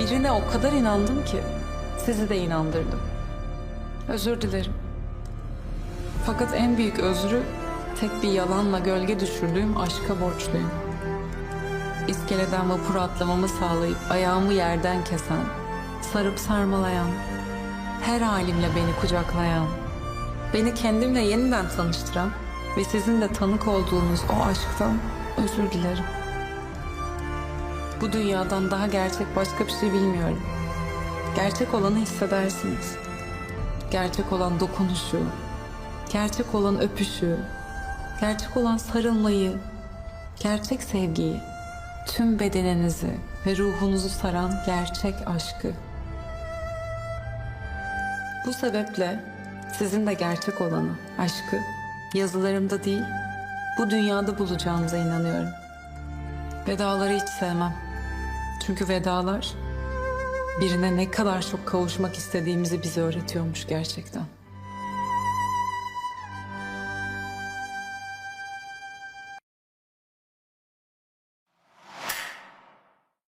Sevdiğine o kadar inandım ki sizi de inandırdım. Özür dilerim. Fakat en büyük özrü tek bir yalanla gölge düşürdüğüm aşka borçluyum. İskeleden vapura atlamamı sağlayıp ayağımı yerden kesen, sarıp sarmalayan, her halimle beni kucaklayan, beni kendimle yeniden tanıştıran ve sizin de tanık olduğunuz o aşktan özür dilerim. Bu dünyadan daha gerçek başka bir şey bilmiyorum. Gerçek olanı hissedersiniz. Gerçek olan dokunuşu, gerçek olan öpüşü, gerçek olan sarılmayı, gerçek sevgiyi, tüm bedeninizi ve ruhunuzu saran gerçek aşkı. Bu sebeple sizin de gerçek olanı, aşkı yazılarımda değil, bu dünyada bulacağınıza inanıyorum. Vedaları hiç sevmem. Çünkü vedalar birine ne kadar çok kavuşmak istediğimizi bize öğretiyormuş gerçekten.